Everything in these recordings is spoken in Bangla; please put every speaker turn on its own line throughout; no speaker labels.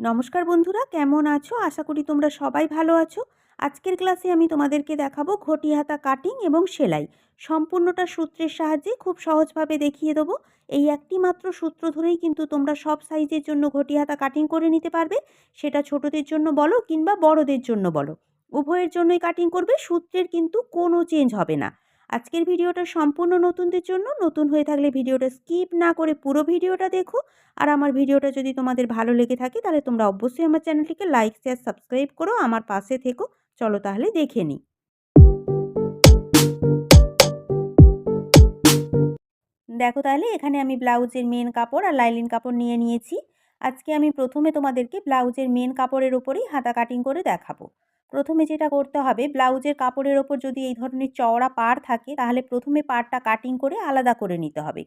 নমস্কার বন্ধুরা, কেমন আছো? আশা করি তোমরা সবাই ভালো আছো। আজকের ক্লাসে আমি তোমাদেরকে দেখাবো ঘটি হাতা কাটিং এবং সেলাই। সম্পূর্ণটা সূত্রের সাহায্যে খুব সহজভাবে দেখিয়ে দেবো। এই একটি মাত্র সূত্র ধরেই কিন্তু তোমরা সব সাইজের জন্য ঘটি হাতা কাটিং করে নিতে পারবে। সেটা ছোটদের জন্য বলো কিংবা বড়দের জন্য বলো। উভয়ের জন্যই কাটিং করবে, সূত্রের কিন্তু কোনো চেঞ্জ হবে না। আজকের ভিডিওটা সম্পূর্ণ নতুনদের জন্য। নতুন হয়ে থাকলে ভিডিওটা স্কিপ না করে পুরো ভিডিওটা দেখো। আর আমার ভিডিওটা যদি তোমাদের ভালো লেগে থাকে, তাহলে তোমরা অবশ্যই আমার চ্যানেলটিকে লাইক, শেয়ার, সাবস্ক্রাইব করো। আমার পাশে থেকো। চলো তাহলে দেখে নিই। দেখো তাহলে, এখানে আমি ব্লাউজের মেন কাপড় আর লাইলিন কাপড় নিয়ে নিয়েছি। আজকে আমি প্রথমে তোমাদেরকে ব্লাউজের মেন কাপড়ের ওপরেই হাতা কাটিং করে দেখাবো। প্রথমে যেটা করতে হবে, ব্লাউজের কাপড়ের ওপর যদি এই ধরনের চওড়া পাড় থাকে, তাহলে প্রথমে পাড়টা কাটিং করে আলাদা করে নিতে হবে।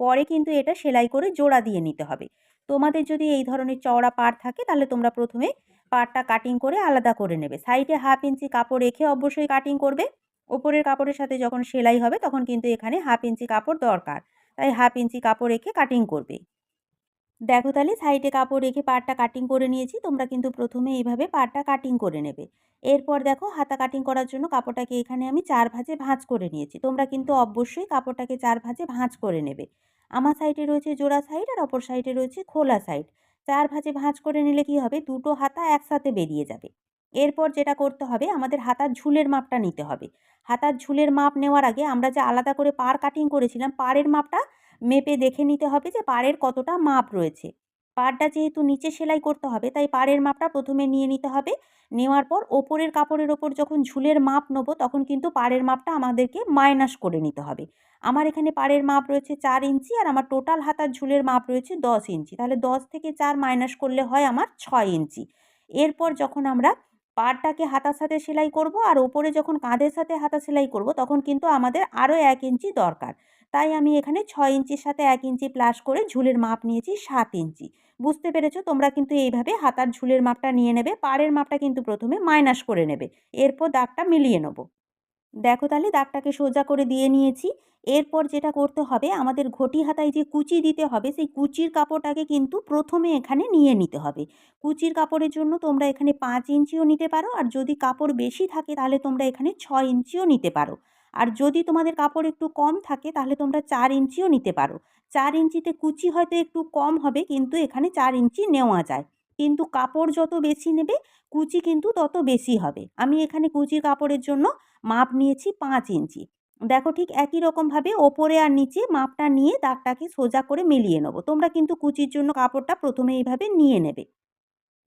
পরে কিন্তু এটা সেলাই করে জোড়া দিয়ে নিতে হবে। তোমাদের যদি এই ধরনের চওড়া পাড় থাকে, তাহলে তোমরা প্রথমে পাড়টা কাটিং করে আলাদা করে নেবে। সাইডে হাফ ইঞ্চি কাপড় রেখে অবশ্যই কাটিং করবে। ওপরের কাপড়ের সাথে যখন সেলাই হবে, তখন কিন্তু এখানে হাফ ইঞ্চি কাপড় দরকার। তাই হাফ ইঞ্চি কাপড় রেখে কাটিং করবে। দেখো তাহলে সাইডে কাপড় রেখে পাড়টা কাটিং করে নিয়েছি, তোমরা কিন্তু প্রথমে এইভাবে পাড়টা কাটিং করে নেবে। এরপর দেখো হাতা কাটিং করার জন্য কাপড়টাকে এখানে আমি চার ভাঁজে ভাঁজ করে নিয়েছি, তোমরা কিন্তু অবশ্যই কাপড়টাকে চার ভাঁজে ভাঁজ করে নেবে। আমার সাইডে রয়েছে জোড়া সাইড আর অপর সাইডে রয়েছে খোলা সাইড চার ভাঁজে ভাঁজ করে নিলে কি হবে দুটো হাতা একসাথে বেরিয়ে যাবে। এরপর যেটা করতে হবে আমাদের হাতার ঝুলের মাপটা নিতে হবে। হাতার ঝুলের মাপ নেওয়ার আগে আমরা যে আলাদা করে পার কাটিং করেছিলাম, পাড়ের মাপটা মেপে দেখে নিতে হবে যে পাড়ের কতটা মাপ রয়েছে। পাড়টা যেহেতু নিচে সেলাই করতে হবে, তাই পাড়ের মাপটা প্রথমে নিয়ে নিতে হবে। নেওয়ার পর ওপরের কাপড়ের ওপর যখন ঝুলের মাপ নেব, তখন কিন্তু পাড়ের মাপটা আমাদেরকে মাইনাস করে নিতে হবে। আমার এখানে পাড়ের মাপ রয়েছে চার ইঞ্চি আর আমার টোটাল হাতার ঝুলের মাপ রয়েছে দশ ইঞ্চি। তাহলে দশ থেকে চার মাইনাস করলে হয় আমার ছয় ইঞ্চি। এরপর যখন আমরা পাড়টাকে হাতার সাথে সেলাই করব আর ওপরে যখন কাঁধের সাথে হাতা সেলাই করব, তখন কিন্তু আমাদের আরও এক ইঞ্চি দরকার। তাই আমি এখানে ছয় ইঞ্চির সাথে এক ইঞ্চি প্লাস করে ঝুলের মাপ নিয়েছি সাত ইঞ্চি। বুঝতে পেরেছ? তোমরা কিন্তু এইভাবে হাতার ঝুলের মাপটা নিয়ে নেবে, পাড়ের মাপটা কিন্তু প্রথমে মাইনাস করে নেবে। এরপর দাগটা মিলিয়ে নেব। দেখো তাহলে দাগটাকে সোজা করে দিয়ে নিয়েছি। এরপর যেটা করতে হবে, আমাদের ঘটি হাতায় যে কুচি দিতে হবে, সেই কুচির কাপড়টাকে কিন্তু প্রথমে এখানে নিয়ে নিতে হবে। কুচির কাপড়ের জন্য তোমরা এখানে পাঁচ ইঞ্চিও নিতে পারো, আর যদি কাপড় বেশি থাকে তাহলে তোমরা এখানে ছয় ইঞ্চিও নিতে পারো। আর যদি তোমাদের কাপড় একটু কম থাকে, তাহলে তোমরা চার ইঞ্চিও নিতে পারো। চার ইঞ্চিতে কুচি হয়তো একটু কম হবে, কিন্তু এখানে চার ইঞ্চি নেওয়া যায়। কিন্তু কাপড় যত বেশি নেবে, কুচি কিন্তু তত বেশি হবে। আমি এখানে কুচির কাপড়ের জন্য মাপ নিয়েছি পাঁচ ইঞ্চি। দেখো ঠিক একই রকমভাবে ওপরে আর নিচে মাপটা নিয়ে দাগটাকে সোজা করে মিলিয়ে নেব। তোমরা কিন্তু কুচির জন্য কাপড়টা প্রথমে এইভাবে নিয়ে নেবে।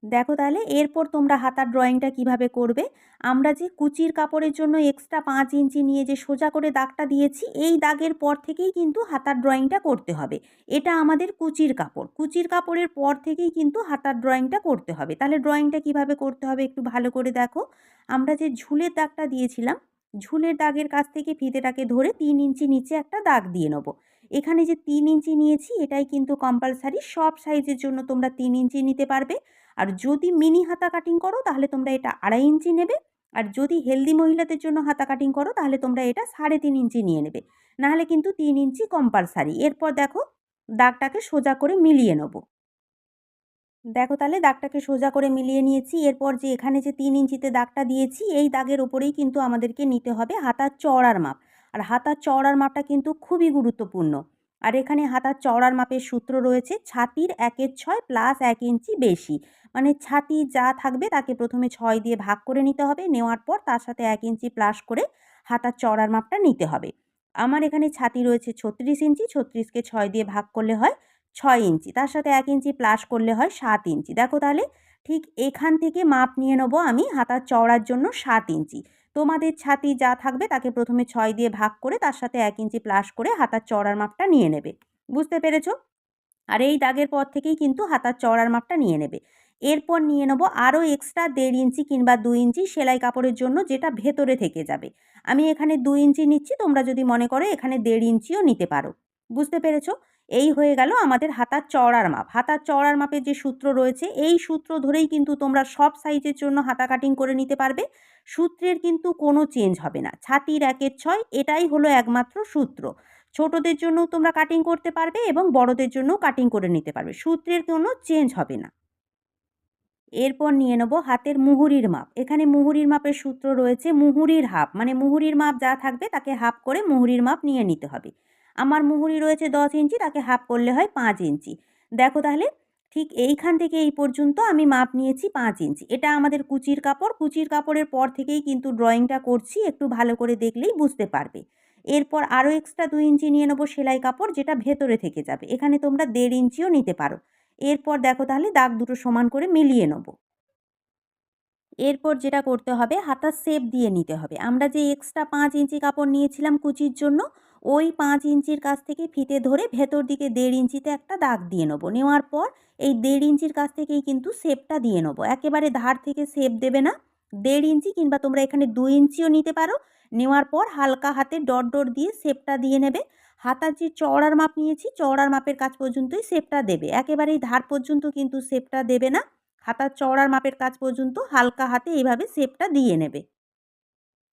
দেখো তাহলে এরপর তোমরা হাতার ড্রয়িংটা কীভাবে করবে? আমরা যে কুচির কাপড়ের জন্য এক্সট্রা পাঁচ ইঞ্চি নিয়ে যে সোজা করে দাগটা দিয়েছি, এই দাগের পর থেকেই কিন্তু হাতার ড্রয়িংটা করতে হবে। এটা আমাদের কুচির কাপড়। কুচির কাপড়ের পর থেকেই কিন্তু হাতার ড্রয়িংটা করতে হবে। তাহলে ড্রয়িংটা কীভাবে করতে হবে একটু ভালো করে দেখো। আমরা যে ঝুলের দাগটা দিয়েছিলাম, ঝুলের দাগের কাছ থেকে ফিতেটাকে ধরে তিন ইঞ্চি নিচে একটা দাগ দিয়ে নেব। এখানে যে তিন ইঞ্চি নিয়েছি, এটাই কিন্তু কম্পালসারি সব সাইজের জন্য তোমরা তিন ইঞ্চি নিতে পারবে। আর যদি মিনি হাতা কাটিং করো, তাহলে তোমরা এটা আড়াই ইঞ্চি নেবে। আর যদি হেলদি মহিলাদের জন্য হাতা কাটিং করো, তাহলে তোমরা এটা সাড়ে তিন ইঞ্চি নিয়ে নেবে। নাহলে কিন্তু তিন ইঞ্চি কম্পালসারি এরপর দেখো, দাগটাকে সোজা করে মিলিয়ে নেব। দেখো তাহলে দাগটাকে সোজা করে মিলিয়ে নিয়েছি। এরপর যে এখানে যে তিন ইঞ্চিতে দাগটা দিয়েছি, এই দাগের ওপরেই কিন্তু আমাদেরকে নিতে হবে হাতার চড়ার মাপ। আর হাতার চওড়ার মাপটা কিন্তু খুবই গুরুত্বপূর্ণ। আর এখানে হাতার চওড়ার মাপের সূত্র রয়েছে, ছাতির একের ছয় প্লাস এক ইঞ্চি বেশি। মানে ছাতি যা থাকবে তাকে প্রথমে ছয় দিয়ে ভাগ করে নিতে হবে, নেওয়ার পর তার সাথে এক ইঞ্চি প্লাস করে হাতার চওড়ার মাপটা নিতে হবে। আমার এখানে ছাতি রয়েছে ছত্রিশ ইঞ্চি, ছত্রিশকে ছয় দিয়ে ভাগ করলে হয় ছয় ইঞ্চি। তার সাথে এক ইঞ্চি প্লাস করলে হয় সাত ইঞ্চি। দেখো তাহলে ঠিক এখান থেকে মাপ নিয়ে নেব আমি হাতার চওড়ার জন্য সাত ইঞ্চি। তোমাদের ছাতি যা থাকবে তাকে প্রথমে ছয় দিয়ে ভাগ করে তার সাথে এক ইঞ্চি প্লাস করে হাতার চড়ার মাপটা নিয়ে নেবে। বুঝতে পেরেছ? আর এই দাগের পর থেকেই কিন্তু হাতার চড়ার মাপটা নিয়ে নেবে। এরপর নিয়ে নেব আরও এক্সট্রা দেড় ইঞ্চি কিংবা দু ইঞ্চি সেলাই কাপড়ের জন্য যেটা ভেতরে থেকে যাবে। আমি এখানে দু ইঞ্চি নিচ্ছি, তোমরা যদি মনে করো এখানে দেড় ইঞ্চিও নিতে পারো। বুঝতে পেরেছ? এই হয়ে গেল আমাদের হাতার চওড়ার মাপ। হাতার চওড়ার মাপের যে সূত্র রয়েছে, এই সূত্র ধরেই কিন্তু তোমরা সব সাইজের জন্য হাতা কাটিং করে নিতে পারবে। সূত্রের কিন্তু কোনো চেঞ্জ হবে না। ছাতির একের ছয়, এটাই হলো একমাত্র সূত্র। ছোটদের জন্য তোমরা কাটিং করতে পারবে এবং বড়দের জন্য কাটিং করে নিতে পারবে। সূত্রের কোনো চেঞ্জ হবে না। এরপর নিয়ে নেব হাতের মুহুরির মাপ। এখানে মুহুরির মাপের সূত্র রয়েছে মুহুরির হাফ। মানে মুহুরির মাপ যা থাকবে তাকে হাফ করে মুহুরির মাপ নিয়ে নিতে হবে। আমার মুহুরি রয়েছে দশ ইঞ্চি, তাকে হাফ করলে হয় পাঁচ ইঞ্চি। দেখো তাহলে, ঠিক এইখান থেকে এই পর্যন্ত আমি মাপ নিয়েছি পাঁচ ইঞ্চি। এটা আমাদের কুচির কাপড়। কুচির কাপড়ের পর থেকেই কিন্তু ড্রয়িংটা করছি, একটু ভালো করে দেখলেই বুঝতে পারবে। এরপর আরও এক্সট্রা দুই ইঞ্চি নিয়ে নেব সেলাই কাপড়, যেটা ভেতরে থেকে যাবে। এখানে তোমরা দেড় ইঞ্চিও নিতে পারো। এরপর দেখো তাহলে দাগ দুটো সমান করে মিলিয়ে নেব। এরপর যেটা করতে হবে হাতার শেপ দিয়ে নিতে হবে। আমরা যে এক্সট্রা পাঁচ ইঞ্চি কাপড় নিয়েছিলাম কুচির জন্য ওই পাঁচ ইঞ্চির কাছ থেকে ফিতে ধরে ভেতর দিকে দেড় ইঞ্চিতে একটা দাগ দিয়ে নেব। নেওয়ার পর এই দেড় ইঞ্চির কাছ থেকেই কিন্তু শেপটা দিয়ে নেব। একেবারে ধার থেকে শেপ দেবে না। দেড় ইঞ্চি কিংবা তোমরা এখানে দু ইঞ্চিও নিতে পারো। নেওয়ার পর হালকা হাতে ডট ডট দিয়ে শেপটা দিয়ে নেবে। হাতার যে চওড়ার মাপ নিয়েছি, চওড়ার মাপের কাজ পর্যন্তই শেপটা দেবে। একেবারেই ধার পর্যন্ত কিন্তু শেপটা দেবে না। হাতার চওড়ার মাপের কাজ পর্যন্ত হালকা হাতে এইভাবে শেপটা দিয়ে নেবে।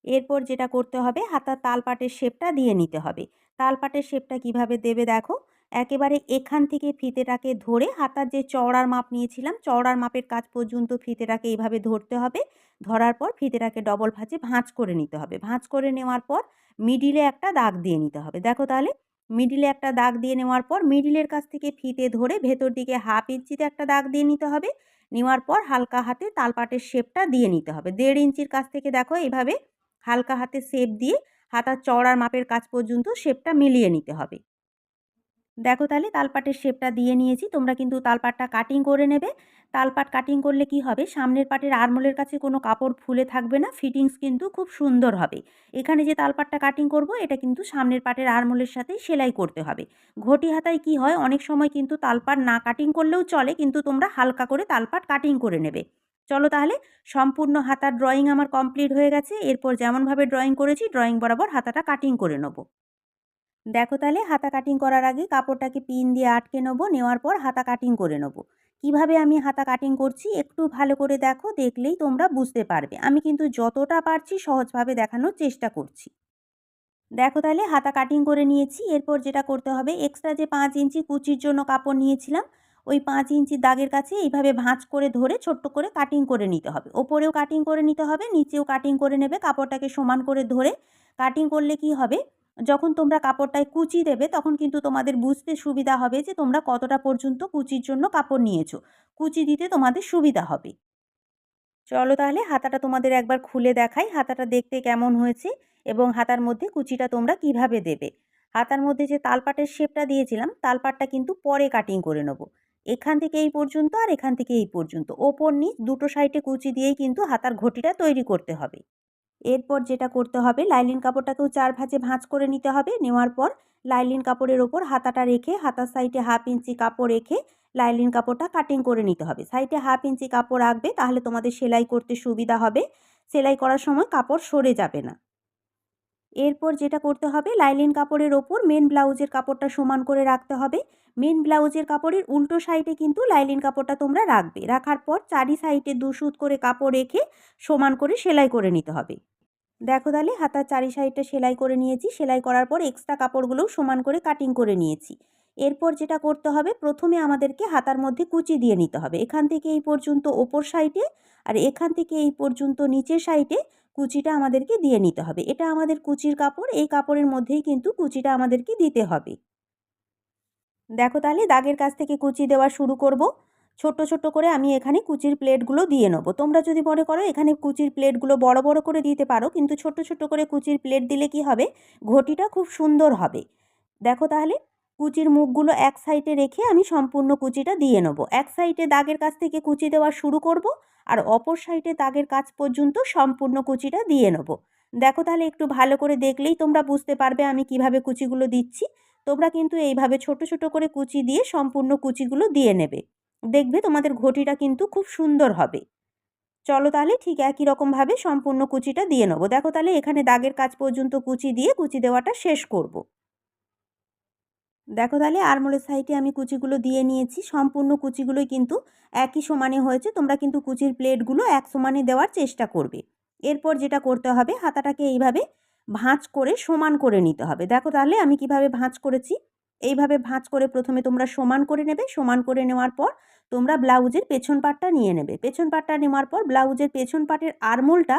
এরপর যেটা করতে হবে, হাতার তালপাটের শেপটা দিয়ে নিতে হবে। তালপাটের শেপটা কীভাবে দেবে দেখো? একেবারে এখান থেকে ফিতেটাকে ধরে হাতার যে চওড়ার মাপ নিয়েছিলাম, চওড়ার মাপের কাজ পর্যন্ত ফিতেটাকে এইভাবে ধরতে হবে। ধরার পর ফিতেটাকে ডবল ভাঁজে ভাঁজ করে নিতে হবে। ভাঁজ করে নেওয়ার পর মিডিলে একটা দাগ দিয়ে নিতে হবে। দেখো তাহলে মিডিলে একটা দাগ দিয়ে নেওয়ার পর মিডিলের কাছ থেকে ফিতে ধরে ভেতর দিকে হাফ ইঞ্চিতে একটা দাগ দিয়ে নিতে হবে। নেওয়ার পর হালকা হাতে তালপাটের শেপটা দিয়ে নিতে হবে। দেড় ইঞ্চির কাছ থেকে দেখো এইভাবে হালকা হাতে শেপ দিয়ে হাতার চওড়ার মাপের কাজ পর্যন্ত শেপটা মিলিয়ে নিতে হবে। দেখো তাহলে তালপাটের শেপটা দিয়ে নিয়েছি, তোমরা কিন্তু তালপাটটা কাটিং করে নেবে। তালপাট কাটিং করলে কি হবে? সামনের পাটের আরমোলের কাছে কোনো কাপড় ফুলে থাকবে না ফিটিংস কিন্তু খুব সুন্দর হবে। এখানে যে তালপাটটা কাটিং করব, এটা কিন্তু সামনের পাটের আরমোলের সাথেই সেলাই করতে হবে। ঘটি হাতায় কি হয়? অনেক সময় কিন্তু তালপাট না কাটিং করলেও চলে, কিন্তু তোমরা হালকা করে তালপাট কাটিং করে নেবে। চলো তাহলে, সম্পূর্ণ হাতার ড্রয়িং আমার কমপ্লিট হয়ে গেছে। এরপর যেমনভাবে ড্রয়িং করেছি ড্রয়িং বরাবর হাতাটা কাটিং করে নেব। দেখো তাহলে, হাতা কাটিং করার আগে কাপড়টাকে পিন দিয়ে আটকে নেব, নেওয়ার পর হাতা কাটিং করে নেব। কীভাবে আমি হাতা কাটিং করছি, একটু ভালো করে দেখো, দেখলেই তোমরা বুঝতে পারবে। আমি কিন্তু যতটা পারছি সহজভাবে দেখানোর চেষ্টা করছি। দেখো তাহলে, হাতা কাটিং করে নিয়েছি। এরপর যেটা করতে হবে এক্সট্রা যে পাঁচ ইঞ্চি কুচির জন্য কাপড় নিয়েছিলাম ওই পাঁচ ইঞ্চি দাগের কাছে এইভাবে ভাঁজ করে ধরে ছোট্ট করে কাটিং করে নিতে হবে। ওপরেও কাটিং করে নিতে হবে, নিচেও কাটিং করে নেবে। কাপড়টাকে সমান করে ধরে কাটিং করলে কি হবে? যখন তোমরা কাপড়টায় কুচি দেবে, তখন কিন্তু তোমাদের বুঝতে সুবিধা হবে যে তোমরা কতটা পর্যন্ত কুচির জন্য কাপড় নিয়েছো। কুচি দিতে তোমাদের সুবিধা হবে। চলো তাহলে হাতাটা তোমাদের একবার খুলে দেখাই। হাতাটা দেখতে কেমন হয়েছে এবং হাতার মধ্যে কুচিটা তোমরা কীভাবে দেবে। হাতার মধ্যে যে তালপাটের শেপটা দিয়েছিলাম, তালপাটটা কিন্তু পরে কাটিং করে নেব। এখান থেকে এই পর্যন্ত আর এখান থেকে এই পর্যন্ত। ওপর নিচ দুটো সাইডে কুচি দিয়েই কিন্তু হাতার ঘটিটা তৈরি করতে হবে। এরপর যেটা করতে হবে, লাইলিন কাপড়টাকেও চার ভাঁজে ভাঁজ করে নিতে হবে। নেওয়ার পর লাইলিন কাপড়ের ওপর হাতাটা রেখে, হাতার সাইডে হাফ ইঞ্চি কাপড় রেখে লাইলিন কাপড়টা কাটিং করে নিতে হবে। সাইডে হাফ ইঞ্চি কাপড় রাখবে তাহলে তোমাদের সেলাই করতে সুবিধা হবে। সেলাই করার সময় কাপড় সরে যাবে না। এরপর যেটা করতে হবে, লাইলিন কাপড়ের ওপর মেন ব্লাউজের কাপড়টা সমান করে রাখতে হবে। মেন ব্লাউজের কাপড়ের উল্টো সাইডে কিন্তু লাইলিন কাপড়টা তোমরা রাখবে। রাখার পর চারি সাইডে দু সুত করে কাপড় রেখে সমান করে সেলাই করে নিতে হবে। দেখো তাহলে, হাতার চারি সাইডটা সেলাই করে নিয়েছি। সেলাই করার পর এক্সট্রা কাপড়গুলোও সমান করে কাটিং করে নিয়েছি। এরপর যেটা করতে হবে, প্রথমে আমাদেরকে হাতার মধ্যে কুচি দিয়ে নিতে হবে। এখান থেকে এই পর্যন্ত ওপর সাইডে আর এখান থেকে এই পর্যন্ত নিচের সাইডে কুচিটা আমাদেরকে দিয়ে নিতে হবে। এটা আমাদের কুচির কাপড়, এই কাপড়ের মধ্যেই কিন্তু কুচিটা আমাদেরকে দিতে হবে। দেখো তাহলে দাগের কাছ থেকে কুচি দেওয়া শুরু করব। ছোট্ট ছোট্ট করে আমি এখানে কুচির প্লেটগুলো দিয়ে নেব। তোমরা যদি মনে করো এখানে কুচির প্লেটগুলো বড় বড় করে দিতে পারো, কিন্তু ছোট ছোট করে কুচির প্লেট দিলে কি হবে? ঘটিটা খুব সুন্দর হবে। দেখো তাহলে কুচির মুখগুলো এক সাইডে রেখে আমি সম্পূর্ণ কুচিটা দিয়ে নেব। এক সাইডে দাগের কাছ থেকে কুচি দেওয়া শুরু করব আর অপর সাইডে দাগের কাছ পর্যন্ত সম্পূর্ণ কুচিটা দিয়ে নেব। দেখো তাহলে একটু ভালো করে দেখলেই তোমরা বুঝতে পারবে আমি কীভাবে কুচিগুলো দিচ্ছি। তোমরা কিন্তু এইভাবে ছোট ছোট করে কুচি দিয়ে সম্পূর্ণ কুচিগুলো দিয়ে নেবে। দেখবে তোমাদের ঘটিটা কিন্তু খুব সুন্দর হবে। চলো তাহলে ঠিক একই রকমভাবে সম্পূর্ণ কুচিটা দিয়ে নেব। দেখো তাহলে এখানে দাগের কাজ পর্যন্ত কুচি দিয়ে কুচি দেওয়াটা শেষ করব। দেখো তাহলে আরমোলের সাইডে আমি কুচিগুলো দিয়ে নিয়েছি। সম্পূর্ণ কুচিগুলোই কিন্তু একই সমানে হয়েছে। তোমরা কিন্তু কুচির প্লেটগুলো এক সমানে দেওয়ার চেষ্টা করবে। এরপর যেটা করতে হবে, হাতাটাকে এইভাবে ভাঁজ করে সমান করে নিতে হবে। দেখো তাহলে আমি কীভাবে ভাঁজ করেছি? এইভাবে ভাঁজ করে প্রথমে তোমরা সমান করে নেবে। সমান করে নেওয়ার পর তোমরা ব্লাউজের পেছন পাটটা নিয়ে নেবে। পেছন পাটটা নেওয়ার পর ব্লাউজের পেছন পাটের আরমোলটা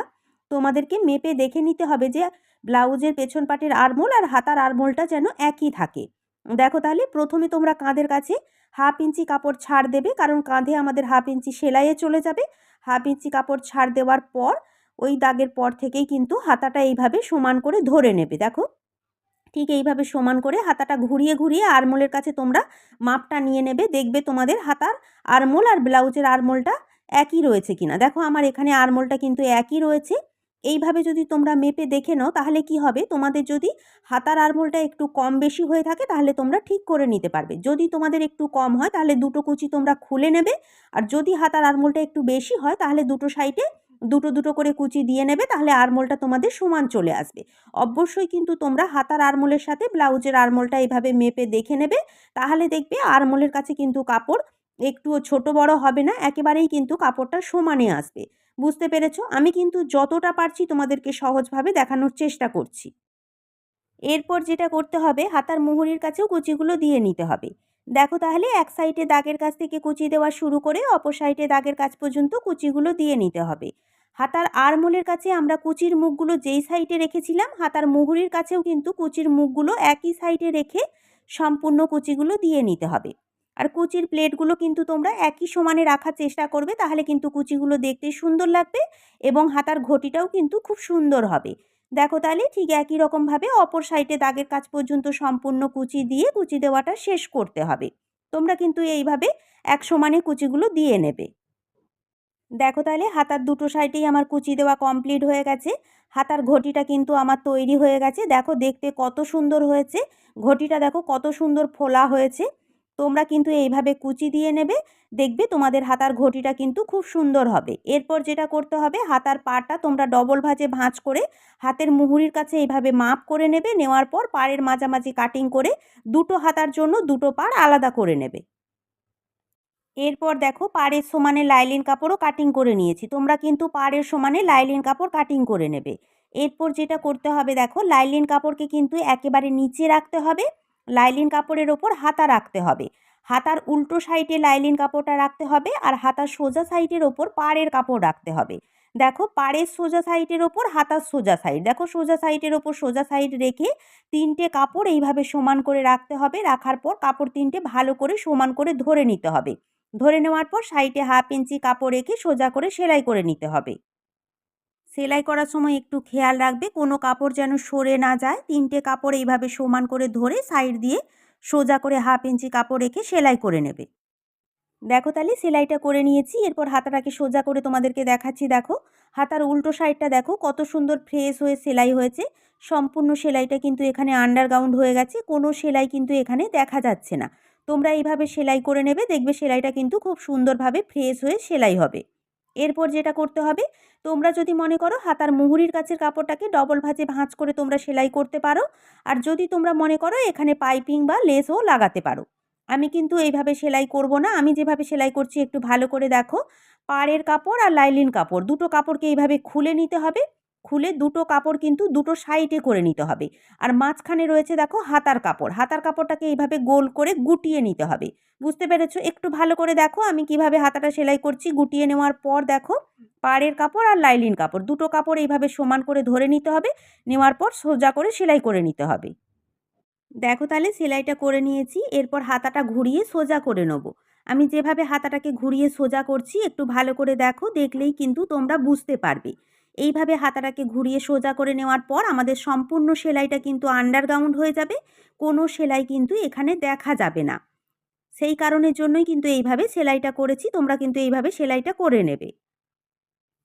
তোমাদেরকে মেপে দেখে নিতে হবে যে ব্লাউজের পেছন পাটের আরমোল আর হাতার আরমোলটা যেন একই থাকে। দেখো তাহলে প্রথমে তোমরা কাঁধের কাছে হাফ ইঞ্চি কাপড় ছাড় দেবে, কারণ কাঁধে আমাদের হাফ ইঞ্চি সেলাইয়ে চলে যাবে। হাফ ইঞ্চি কাপড় ছাড় দেওয়ার পর ওই দাগের পর থেকেই কিন্তু হাতাটা এইভাবে সমান করে ধরে নেবে, দেখো। ঠিক এইভাবে সমান করে হাতাটা ঘুরিয়ে ঘুরিয়ে আরমোলের কাছে তোমরা মাপটা নিয়ে নেবে, দেখবে তোমাদের হাতার আরমোল আর ব্লাউজের আরমোলটা একই রয়েছে কিনা। দেখো আমার এখানে আরমোলটা কিন্তু একই রয়েছে। এইভাবে যদি তোমরা মেপে দেখে নাও, তাহলে কি হবে? তোমাদের যদি হাতার আরমোলটা একটু কম বেশি হয়ে থাকে, তাহলে তোমরা ঠিক করে নিতে পারবে। যদি তোমাদের একটু কম হয়, তাহলে দুটো কুচি তোমরা খুলে নেবে। আর যদি হাতার আরমোলটা একটু বেশি হয়, তাহলে দুটো সাইডে দুটো দুটো করে কুচি দিয়ে নেবে, তাহলে আরমোলটা তোমাদের সমান চলে আসবে। অবশ্যই কিন্তু তোমরা হাতার আরমোলের সাথে ব্লাউজের আরমোলটা এইভাবে মেপে দেখে নেবে। তাহলে দেখবে আরমোলের কাছে কিন্তু কাপড় একটুও ছোট বড় হবে না, একেবারেই কিন্তু কাপড়টা সমানে আসবে। বুঝতে পেরেছ? আমি কিন্তু যতটা পারছি তোমাদেরকে সহজভাবে দেখানোর চেষ্টা করছি। এরপর যেটা করতে হবে, হাতার মুহুরির কাছেও কুচিগুলো দিয়ে নিতে হবে। দেখো তাহলে, এক সাইডে দাগের কাছ থেকে কুচি দেওয়া শুরু করে, অপর সাইডে দাগের কাছ পর্যন্ত কুচিগুলো দিয়ে নিতে হবে। হাতার আরমোলের কাছে আমরা কুচির মুখগুলো যেই সাইডে রেখেছিলাম, হাতার মুহুরির কাছেও কিন্তু কুচির মুখগুলো একই সাইডে রেখে সম্পূর্ণ কুচিগুলো দিয়ে নিতে হবে। আর কুচির প্লেটগুলো কিন্তু তোমরা একই সমানে রাখার চেষ্টা করবে, তাহলে কিন্তু কুচিগুলো দেখতে সুন্দর লাগবে এবং হাতার ঘটিটাও কিন্তু খুব সুন্দর হবে। দেখো তাহলে ঠিক একই রকমভাবে অপর সাইডে দাগের কাজ পর্যন্ত সম্পূর্ণ কুচি দিয়ে কুচি দেওয়াটা শেষ করতে হবে। তোমরা কিন্তু এইভাবে এক সমানে কুচিগুলো দিয়ে নেবে। দেখো তাহলে হাতার দুটো সাইডেই আমার কুচি দেওয়া কমপ্লিট হয়ে গেছে। হাতার ঘটিটা কিন্তু আমার তৈরি হয়ে গেছে। দেখো দেখতে কত সুন্দর হয়েছে। ঘটিটা দেখো কত সুন্দর ফোলা হয়েছে। তোমরা কিন্তু এইভাবে কুচি দিয়ে নেবে, দেখবে তোমাদের হাতার ঘটিটা কিন্তু খুব সুন্দর হবে। এরপর যেটা করতে হবে, হাতার পাটা তোমরা ডবল ভাজে ভাঁজ করে হাতের মুহুরির কাছে এইভাবে মাপ করে নেবে, নেওয়ার পর পাড়ের মাঝামাঝি কাটিং করে দুটো হাতার জন্য দুটো পাড় আলাদা করে নেবে। এরপর দেখো পাড়ের সমানে লাইলিন কাপড়ও কাটিং করে নিয়েছি, তোমরা কিন্তু পাড়ের সমানে লাইলিন কাপড় কাটিং করে নেবে। এরপর যেটা করতে হবে দেখো লাইলিন কাপড়কে কিন্তু একেবারে নিচে রাখতে হবে। লাইলিন কাপড়ের ওপর হাতা রাখতে হবে। হাতার উল্টো সাইডে লাইলিন কাপড়টা রাখতে হবে আর হাতার সোজা সাইডের ওপর পাড়ের কাপড় রাখতে হবে। দেখো পাড়ের সোজা সাইডের ওপর, হাতার সোজা সাইড। দেখো সোজা সাইডের ওপর, সোজা সাইড রেখে তিনটে কাপড় এইভাবে সমান করে রাখতে হবে। রাখার পর কাপড় তিনটে ভালো করে সমান করে ধরে নিতে হবে। ধরে নেওয়ার পর সাইডে হাফ ইঞ্চি কাপড় রেখে সোজা করে সেলাই করে নিতে হবে। সেলাই করার সময় একটু খেয়াল রাখবে, কোনো কাপড় যেন সরে না যায়। তিনটে কাপড় এইভাবে সমান করে ধরে সাইড দিয়ে সোজা করে হাফ ইঞ্চি কাপড় রেখে সেলাই করে নেবে। দেখো তাহলে, সেলাইটা করে নিয়েছি। এরপর হাতাটাকে সোজা করে তোমাদেরকে দেখাচ্ছি, দেখো। হাতার উল্টো সাইডটা দেখো, কত সুন্দর ফ্রেশ হয়ে সেলাই হয়েছে। সম্পূর্ণ সেলাইটা কিন্তু এখানে আন্ডারগ্রাউন্ড হয়ে গেছে, কোনো সেলাই কিন্তু এখানে দেখা যাচ্ছে না। তোমরা এইভাবে সেলাই করে নেবে, দেখবে সেলাইটা কিন্তু খুব সুন্দরভাবে ফ্রেশ হয়ে সেলাই হবে। এরপর যেটা করতে হবে, তোমরা যদি মনে করো হাতার মুহুরির কাছের কাপড়টাকে ডবল ভাঁজে ভাঁজ করে তোমরা সেলাই করতে পারো। আর যদি তোমরা মনে করো এখানে পাইপিং বা লেসও লাগাতে পারো। আমি কিন্তু এইভাবে সেলাই করব না, আমি যেভাবে সেলাই করছি একটু ভালো করে দেখো। পাড়ের কাপড় আর লাইলিন কাপড়, দুটো কাপড়কে এইভাবে খুলে নিতে হবে। খুলে দুটো কাপড় কিন্তু দুটো সাইডে করে নিতে হবে। আর মাঝখানে রয়েছে দেখো হাতার কাপড়। হাতার কাপড়টাকে এইভাবে গোল করে গুটিয়ে নিতে হবে। বুঝতে পেরেছ? একটু ভালো করে দেখো আমি কীভাবে হাতাটা সেলাই করছি। গুটিয়ে নেওয়ার পর দেখো পাড়ের কাপড় আর লাইলিন কাপড়। দুটো কাপড় এইভাবে সমান করে ধরে নিতে হবে। নেওয়ার পর সোজা করে সেলাই করে নিতে হবে। দেখো তাহলে সেলাইটা করে নিয়েছি। এরপর হাতাটা ঘুরিয়ে সোজা করে নেব। আমি যেভাবে হাতাটাকে ঘুরিয়ে সোজা করছি একটু ভালো করে দেখো। দেখলেই কিন্তু তোমরা বুঝতে পারবে। এইভাবে হাতাটাকে ঘুরিয়ে সোজা করে নেওয়ার পর আমাদের সম্পূর্ণ সেলাইটা কিন্তু আন্ডারগ্রাউন্ড হয়ে যাবে। কোনো সেলাই কিন্তু এখানে দেখা যাবে না। সেই কারণের জন্যই কিন্তু এইভাবে সেলাইটা করেছি, তোমরা কিন্তু এইভাবে সেলাইটা করে নেবে।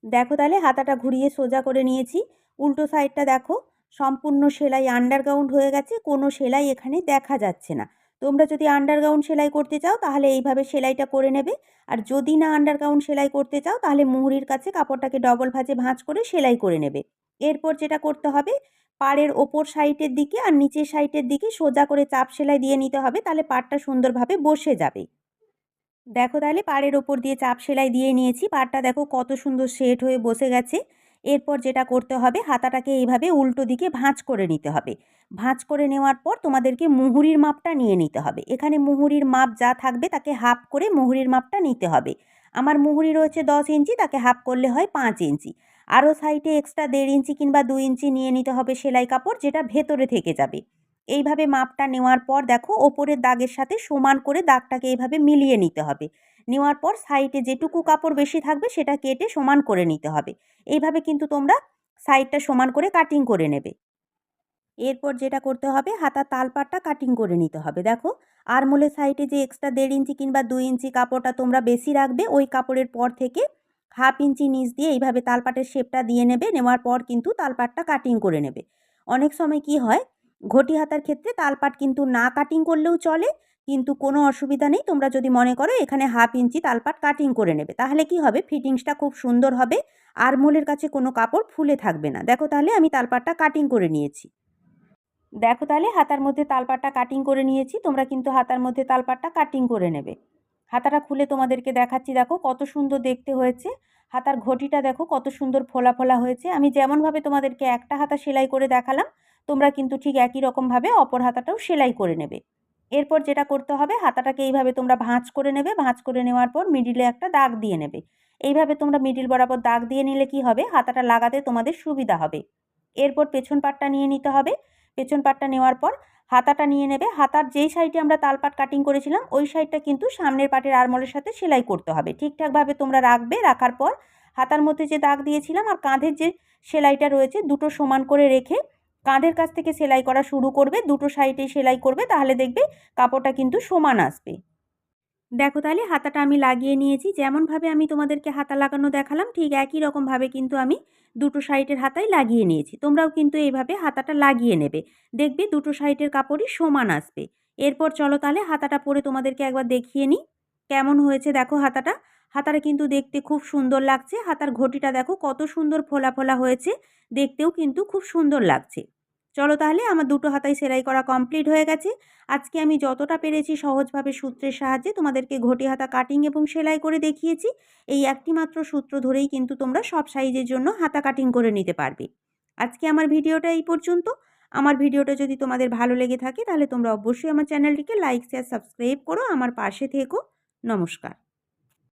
দেখো তাহলে হাতাটা ঘুরিয়ে সোজা করে নিয়েছি। উল্টো সাইডটা দেখো, সম্পূর্ণ সেলাই আন্ডারগ্রাউন্ড হয়ে গেছে, কোনো সেলাই এখানে দেখা যাচ্ছে না। তোমরা যদি আন্ডারগ্রাউন্ড সেলাই করতে চাও, তাহলে এইভাবে সেলাইটা করে নেবে। আর যদি না আন্ডারগ্রাউন্ড সেলাই করতে চাও, তাহলে মুহুরির কাছে কাপড়টাকে ডবল ভাজে ভাঁজ করে সেলাই করে নেবে। এরপর যেটা করতে হবে, পাড়ের ওপর সাইডের দিকে আর নিচের সাইডের দিকে সোজা করে চাপ সেলাই দিয়ে নিতে হবে, তাহলে পাড়টা সুন্দরভাবে বসে যাবে। দেখো তাহলে পাড়ের ওপর দিয়ে চাপ সেলাই দিয়ে নিয়েছি। পাড়টা দেখো কত সুন্দর সেট হয়ে বসে গেছে। এরপর যেটা করতে হবে, হাতাটাকে এইভাবে উল্টো দিকে ভাঁজ করে নিতে হবে। ভাঁজ করে নেওয়ার পর তোমাদেরকে মুহুরির মাপটা নিয়ে নিতে হবে। এখানে মুহুরির মাপ যা থাকবে তাকে হাফ করে মুহুরির মাপটা নিতে হবে। আমার মুহুরি রয়েছে দশ ইঞ্চি, তাকে হাফ করলে হয় পাঁচ ইঞ্চি। আরও সাইডে এক্সট্রা দেড় ইঞ্চি কিংবা দু ইঞ্চি নিয়ে নিতে হবে সেলাই কাপড়, যেটা ভেতরে থেকে যাবে। এইভাবে মাপটা নেওয়ার পর দেখো, ওপরের দাগের সাথে সমান করে দাগটাকে এইভাবে মিলিয়ে নিতে হবে। নেওয়ার পর সাইডে যেটুকু কাপড় বেশি থাকবে সেটা কেটে সমান করে নিতে হবে। এইভাবে কিন্তু তোমরা সাইডটা সমান করে কাটিং করে নেবে। এরপর যেটা করতে হবে, হাতার তালপাটটা কাটিং করে নিতে হবে। দেখো, আরমোলের সাইডে যে এক্সট্রা দেড় ইঞ্চি কিংবা দুই ইঞ্চি কাপড়টা তোমরা বেশি রাখবে, ওই কাপড়ের পর থেকে হাফ ইঞ্চি নিচ দিয়ে এইভাবে তালপাটের শেপটা দিয়ে নেবে, নেওয়ার পর কিন্তু তালপাটটা কাটিং করে নেবে। অনেক সময় কি হয়, ঘটি হাতার ক্ষেত্রে তালপাট কিন্তু না কাটিং করলেও চলে কিন্তু কোনো অসুবিধা নেই। তোমরা যদি মনে করো এখানে হাফ ইঞ্চি তালপাট কাটিং করে নেবে, তাহলে কি হবে? ফিটিংসটা খুব সুন্দর হবে আর মোলের কাছে কোনো কাপড় ফুলে থাকবে না। দেখো তাহলে আমি তালপাটটা কাটিং করে নিয়েছি। দেখো তাহলে হাতার মধ্যে তালপাটটা কাটিং করে নিয়েছি, তোমরা কিন্তু হাতার মধ্যে তালপাটটা কাটিং করে নেবে। হাতাটা খুলে তোমাদেরকে দেখাচ্ছি, দেখো কত সুন্দর দেখতে হয়েছে। হাতার ঘটিটা দেখো কত সুন্দর ফোলা ফোলা হয়েছে। আমি যেমনভাবে তোমাদেরকে একটা হাতা সেলাই করে দেখালাম, তোমরা কিন্তু ঠিক একই রকমভাবে অপর হাতাটাও সেলাই করে নেবে। এরপর যেটা করতে হবে, হাতাটাকে এইভাবে তোমরা ভাঁজ করে নেবে। ভাঁজ করে নেওয়ার পর মিডিলে একটা দাগ দিয়ে নেবে। এইভাবে তোমরা মিডিল বরাবর দাগ দিয়ে নিলে কি হবে? হাতাটা লাগাতে তোমাদের সুবিধা হবে। এরপর পেছন পাটটা নিয়ে নিতে হবে। পেছন পাটটা নেওয়ার পর হাতাটা নিয়ে নেবে। হাতার যেই সাইডে আমরা তালপাট কাটিং করেছিলাম, ওই সাইডটা কিন্তু সামনের পাটের আরমলের সাথে সেলাই করতে হবে। ঠিকঠাকভাবে তোমরা রাখবে, রাখার পর হাতার মধ্যে যে দাগ দিয়েছিলাম আর কাঁধের যে সেলাইটা রয়েছে, দুটো সমান করে রেখে কাঁধের কাছ থেকে সেলাই করা শুরু করবে, দুটো সাইডে সেলাই করবে, তাহলে দেখবে কাপড়টা কিন্তু সমান আসবে। দেখো তাহলে হাতাটা আমি লাগিয়ে নিয়েছি, যেমনভাবে আমি তোমাদেরকে হাতা লাগানো দেখালাম, ঠিক একই রকমভাবে কিন্তু আমি দুটো সাইডের হাতাই লাগিয়ে নিয়েছি। তোমরাও কিন্তু এইভাবে হাতাটা লাগিয়ে নেবে, দেখবে দুটো সাইডের কাপড়ই সমান আসবে। এরপর চলো তাহলে হাতাটা পরে তোমাদেরকে একবার দেখিয়ে নিই, কেমন হয়েছে দেখো হাতাটা। হাতাটা কিন্তু দেখতে খুব সুন্দর লাগছে, হাতার ঘটিটা দেখো কত সুন্দর ফোলা ফোলা হয়েছে, দেখতেও কিন্তু খুব সুন্দর লাগছে। চলো তাহলে আমার দুটো হাতায় সেলাই করা কমপ্লিট হয়ে গেছে। আজকে আমি যতটা পেরেছি সহজভাবে সূত্রের সাহায্যে তোমাদেরকে ঘটি হাতা কাটিং এবং সেলাই করে দেখিয়েছি। এই একটি মাত্র সূত্র ধরেই কিন্তু তোমরা সব সাইজের জন্য হাতা কাটিং করে নিতে পারবে। আজকে আমার ভিডিওটা এই পর্যন্ত। আমার ভিডিওটা যদি তোমাদের ভালো লেগে থাকে তাহলে তোমরা অবশ্যই আমার চ্যানেলটিকে লাইক শেয়ার সাবস্ক্রাইব করো। আমার পাশে থেকো। নমস্কার।